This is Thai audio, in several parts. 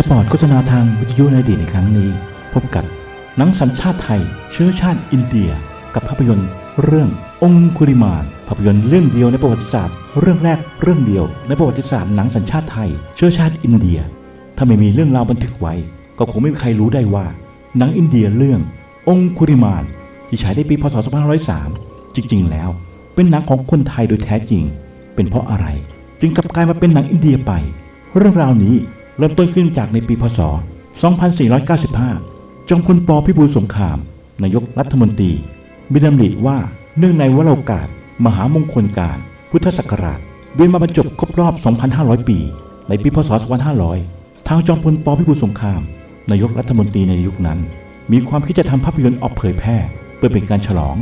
สปอร์ตโฆษณาทางวิทยุในอดีตในครั้งนี้ พบกับหนังสัญชาติไทย เชื้อชาติอินเดีย กับภาพยนตร์เรื่ององคุริมานภาพยนตร์เรื่องเดียวในประวัติศาสตร์ เรื่องแรกเรื่องเดียว ในประวัติศาสตร์หนังสัญชาติไทย เชื้อชาติอินเดีย ถ้าไม่มีเรื่องราวบันทึกไว้ ก็คงไม่มีใครรู้ได้ว่า หนังอินเดียเรื่อง องคุริมานที่ฉายในปีพศ 2503 จริง ๆ แล้ว เป็นหนังของคนไทยโดยแท้จริง เป็นเพราะอะไร จึงกลับกลายมาเป็นหนังอินเดียไป เรื่องราวนี้ เริ่มต้นขึ้นจากในปีพศ 2495 จอมพลปพิบูลสงคราม นายกรัฐมนตรีมีดำริว่าเนื่องในวโรกาส มหามงคลการ พุทธศักราช เวียนมาบรรจบครบรอบ 2,500 ปี ในปีพศ 2500 ทางจอมพลปพิบูลสงคราม นายกรัฐมนตรีในยุคนั้น มีความคิดจะทำภาพยนตร์ออกเผยแพร่ เพื่อเป็นการฉลอง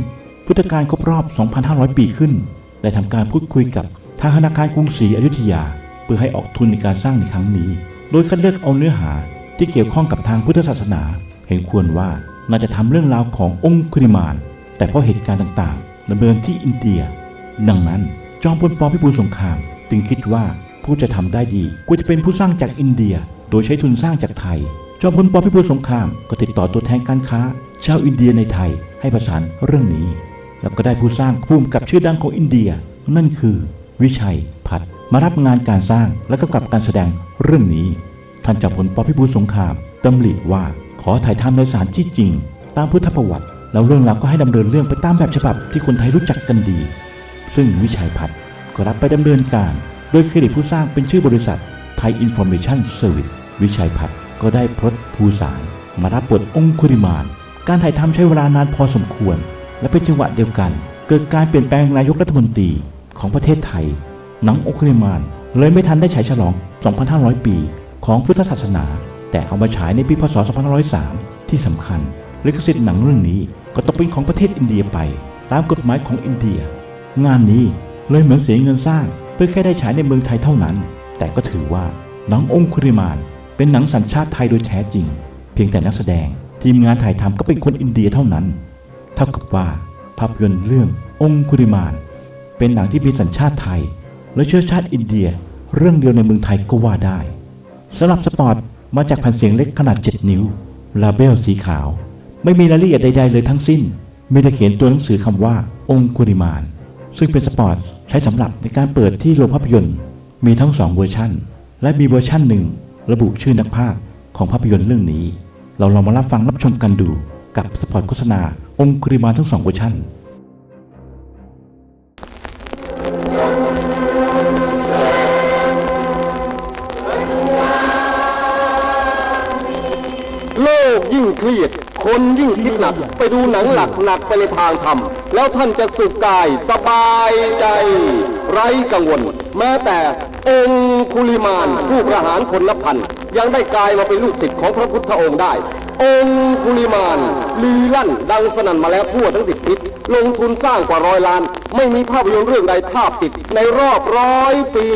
พุทธกาลครบรอบ 2,500 ปีขึ้น ได้ทำการพูดคุยกับทางธนาคารกรุงศรีอยุธยา เพื่อให้ออกทุนในการสร้างในครั้งนี้ โดยคัดเลือกเอาเนื้อหาที่เกี่ยวข้องกับทางพุทธศาสนา เห็นควรว่าน่าจะทำเรื่องราวขององค์คุริมาน แต่เพราะเหตุการณ์ต่างๆดำเนินที่อินเดีย ดังนั้นจอมพลปพิบูลสงคราม จึงคิดว่าผู้จะทำได้ดีควรจะเป็นผู้สร้างจากอินเดีย โดยใช้ทุนสร้างจากไทย จอมพลปพิบูลสงครามก็ติดต่อตัวแทนการค้า ชาวอินเดียในไทยให้ประสานเรื่องนี้ แล้วก็ได้ผู้สร้างภูมิกับชื่อดังของอินเดีย นั่นคือ วิชัยพัฒน์ มารับงานการสร้างและกำกับการแสดงเรื่องนี้ ท่านจอมพลปพิบูลสงครามดำริว่าขอถ่ายทำในสานที่จริง ตามพุทธประวัติ แล้วเรื่องราวก็ให้ดำเนินเรื่องไปตามแบบฉบับที่คนไทยรู้จักกันดี ซึ่งวิชัยพัฒน์ก็รับไปดำเนินการ โดยเครดิตผู้สร้างเป็นชื่อบริษัทไทยอินโฟเมชันเซอร์วิสวิชัยพัฒน์ก็ได้พลดภูสารมารับบทองคุริมาน การถ่ายทำใช้เวลานานพอสมควร และเป็นจังหวะเดียวกัน เกิดการเปลี่ยนแปลงนายกรัฐมนตรีของประเทศไทย หนังองคุริมานเลยไม่ทันได้ฉายฉลอง 2,500 ปี ของพุทธศาสนา แต่เอามาฉายในปีพศ 2503 ที่สำคัญลิขสิทธิ์หนังเรื่องนี้ก็ต้องเป็นของประเทศอินเดียไป ตามกฎหมายของอินเดีย งานนี้เลยเหมือนเสียเงินสร้าง เพื่อแค่ได้ฉายในเมืองไทยเท่านั้น แต่ก็ถือว่าหนังองคุริมานเป็นหนังสัญชาติไทยโดยแท้จริง เพียงแต่นักแสดงทีมงานถ่ายทำก็เป็นคนอินเดียเท่านั้น เท่ากับว่าภาพยนตร์เรื่ององคุริมานเป็นหนังที่มีสัญชาติไทย และเชื้อชาติอินเดียเรื่องเดียวในเมืองไทยก็ว่าได้สำหรับสปอร์ตมาจากแผ่นเสียงเล็กขนาด 7 นิ้ว ลาเบลสีขาว ไม่มีรายละเอียดใดๆเลยทั้งสิ้น มีแต่เขียนตัวหนังสือคำว่า องคุริมาน ซึ่งเป็นสปอร์ตใช้สำหรับในการเปิดที่โรงภาพยนตร์ มีทั้ง 2 เวอร์ชันและมีเวอร์ชันหนึ่ง ระบุชื่อนักพากย์ของภาพยนตร์เรื่องนี้ เราลองมารับฟังรับชมกันดูกับสปอร์ตโฆษณา องคุริมานทั้งสองเวอร์ชัน รียดคนยิ่งคิดหนัก ไปดูหนังหลักหนักไปในทางธรรม แล้วท่านจะสุขกายสบายใจ ไร้กังวล แม้แต่องคุลิมานผู้ประหารคนละพันยังได้กลายมาเป็นลูกศิษย์ของพระพุทธองค์ได้ องคุลิมานลือลั่น ดังสนั่นมาแล้วทั่วทั้งสิบทิศลงทุนสร้างกว่าร้อยล้าน ไม่มีภาพยนตร์เรื่องใดทาบติดในรอบร้อยปี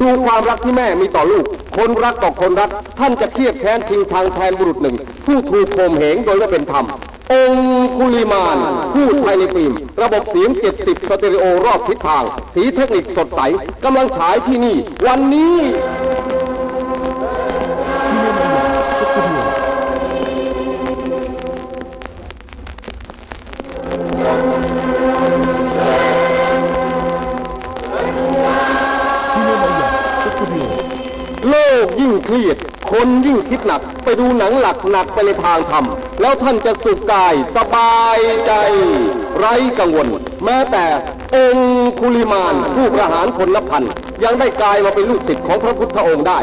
ดูความรักที่แม่มีต่อลูก คนรักต่อคนรัก ท่านจะเครียดแค้นชิงชังแทนบุรุษหนึ่ง ผู้ถูกโคมเหงโดยไม่เป็นธรรม องคุลิมานผู้ไทยในฟิล์มระบบเสียง 70 สเตอริโอรอบทิศทาง สีเทคนิคสดใสกำลังฉายที่นี่ วันนี้ ยิ่งคิดหนัก ไปดูหนังหลักหนักไปในทางธรรม แล้วท่านจะสุขกายสบายใจ ไร้กังวล แม้แต่องคุลิมานผู้ประหารคนละพัน ยังได้กลายมาเป็นลูกศิษย์ของพระพุทธองค์ได้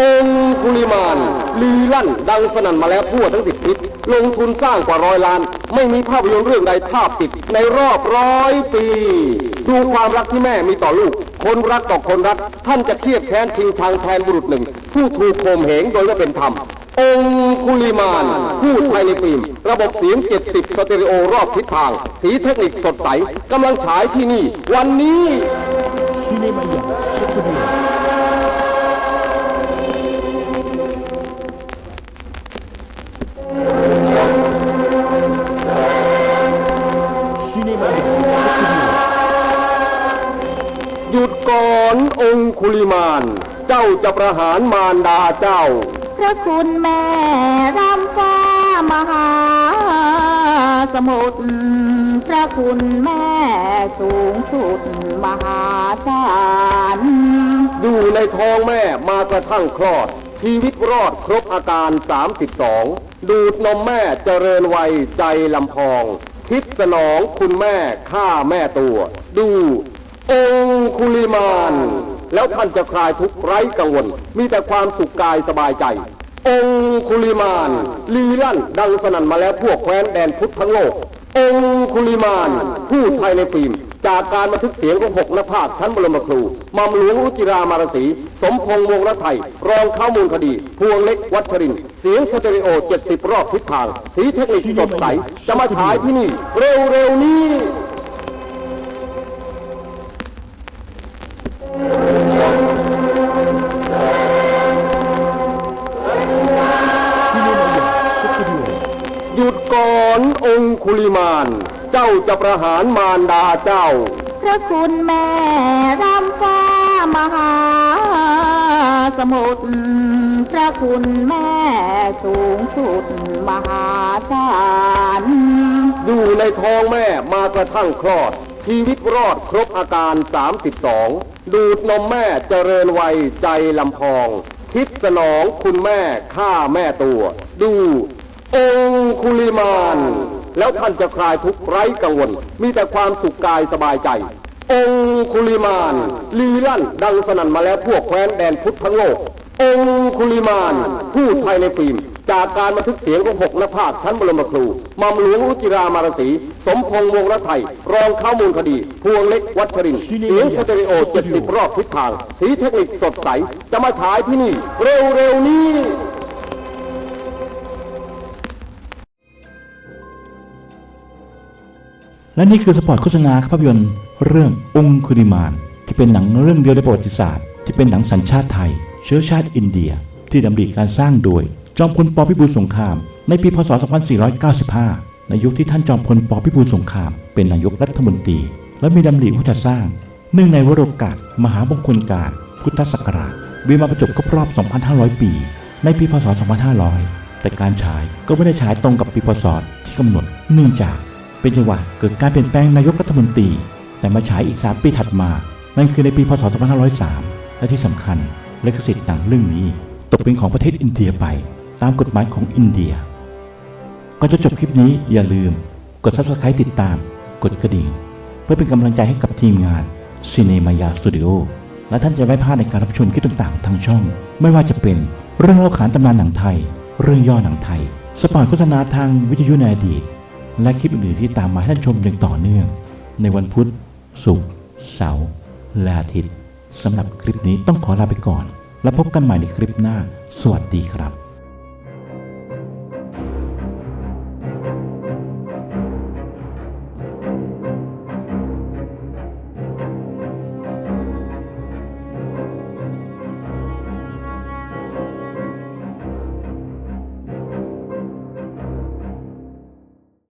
องคุลิมานลือลั่นดังสนั่นมาแล้วทั่วทั้งสิบทิศลงทุนสร้างกว่าร้อยล้าน ไม่มีภาพยนตร์เรื่องใดทาบติดในรอบร้อยปี ดูความรักที่แม่มีต่อลูก คนรักต่อคนรัก ท่านจะเครียดแค้นชิงชังแทนบุรุษหนึ่ง ผู้ถูกโคมเหงโดยไม่เป็นธรรม องคุลิมานพูดไทยในฟิล์ม ระบบเสียง 70 สเตอริโอรอบทิศทาง สีเทคนิคสดใสกำลังฉายที่นี่ วันนี้ อนองคุลิมาน เจ้าจะประหารมารดาเจ้า พระคุณแม่รำฟ้ามหาสมุทรพระคุณแม่สูงสุดมหาศาลอยู่ในท้องแม่มากระทั่งคลอด ชีวิตรอดครบอาการ 32 ดูดนมแม่เจริญวัยใจลำพอง คิดสนองคุณแม่ฆ่าแม่ตัว ดูองคุลิมาน แล้วท่านจะคลายทุกไร้กังวล มีแต่ความสุขกายสบายใจ องคุลิมานลีลั่นดังสนั่นมาแล้วพวกแคว้นแดนพุทธทั้งโลก องคุลิมานพูดไทยในฟิล์มจากการบันทึกเสียงของหกนักภาคชั้นบรมครูมัมหลวงรุจิรามารสี สมพงษ์วงรัไทย รองข้ามูลคดี พวงเล็กวัชรินทร์เสียงสเตอริโอ 70 รอบทิศทาง สีเทคนิคสดใส จะมาฉายที่นี่ เร็วๆนี้ซีเน หยุดก่อนองคุลิมาน เจ้าจะประหารมารดาเจ้า พระคุณแม่รำฟ้ามหาสมุทรพระคุณแม่สูงสุดมหาศาลอยู่ในท้องแม่มากระทั่งคลอด ชีวิตรอดครบอาการ 32 ดูดนมแม่เจริญวัยใจลำพอง คิดสนองคุณแม่ฆ่าแม่ตัว ดู องคุลิมาน แล้วท่านจะคลายทุกข์ไร้กังวล มีแต่ความสุขกายสบายใจ องคุลิมานลีลั่นดังสนั่นมาแล้วพวกแคว้นแดนพุทธทั้งโลก องคุลิมานพูดไทยในฟิล์มจากการบันทึกเสียงของหกนักภาคชั้นบรมครูมัมหลวงรุจิรามารสี สมพงษ์วงรัฐไทย รองข้ามูลคดี พวงเล็กวัชริน เสียงสเตอริโอ 70 รอบทิศทาง สีเทคนิคสดใส จะมาฉายที่นี่ เร็วๆนี้ และนี่คือสปอตโฆษณาภาพยนตร์เรื่ององคุริมาน ที่เป็นหนังเรื่องเดียวในประวัติศาสตร์ ที่เป็นหนังสัญชาติไทย เชื้อชาติอินเดีย ที่ดำริการสร้างโดย จอมพลปพิบูลสงคราม ในปีพศ 2495 ในยุคที่ท่านจอมพลปพิบูลสงคราม เป็นนายกรัฐมนตรี และมีดำริว่าจะสร้าง เนื่องในวโรกาสมหามงคลการพุทธศักราชเวียนมาประจบครบรอบ 2,500 ปี ในปีพศ 2500 แต่การฉายก็ไม่ได้ฉายตรงกับปีพศที่กำหนดเนื่องจาก เป็นจังหวะเกิดการเปลี่ยนแปลงนายกรัฐมนตรี แต่มาฉายอีก 3 ปีถัดมา นั่นคือในปีพศ 2503 และที่สำคัญลิขสิทธิ์หนังเรื่องนี้ ตกเป็นของประเทศอินเดียไป ตามกฎหมายของอินเดียก่อนจะจบคลิปนี้อย่าลืม กด subscribe ติดตาม กดกระดิ่ง เพื่อเป็นกำลังใจให้กับทีมงาน Cinemaya Studio และท่านจะไม่พลาดในการรับชมคลิปต่างๆ ทางช่อง ไม่ว่าจะเป็นเรื่องเล่าขานตำนานหนังไทย เรื่องย่อหนังไทย สปอตโฆษณาทางวิทยุในอดีต และคลิปอื่นที่ตามมาให้ท่านชมอย่างต่อเนื่อง ในวันพุธศุกร์เสาร์และอาทิตย์สำหรับคลิปนี้ต้องขอลาไปก่อน แล้วพบกันใหม่ในคลิปหน้า สวัสดีครับ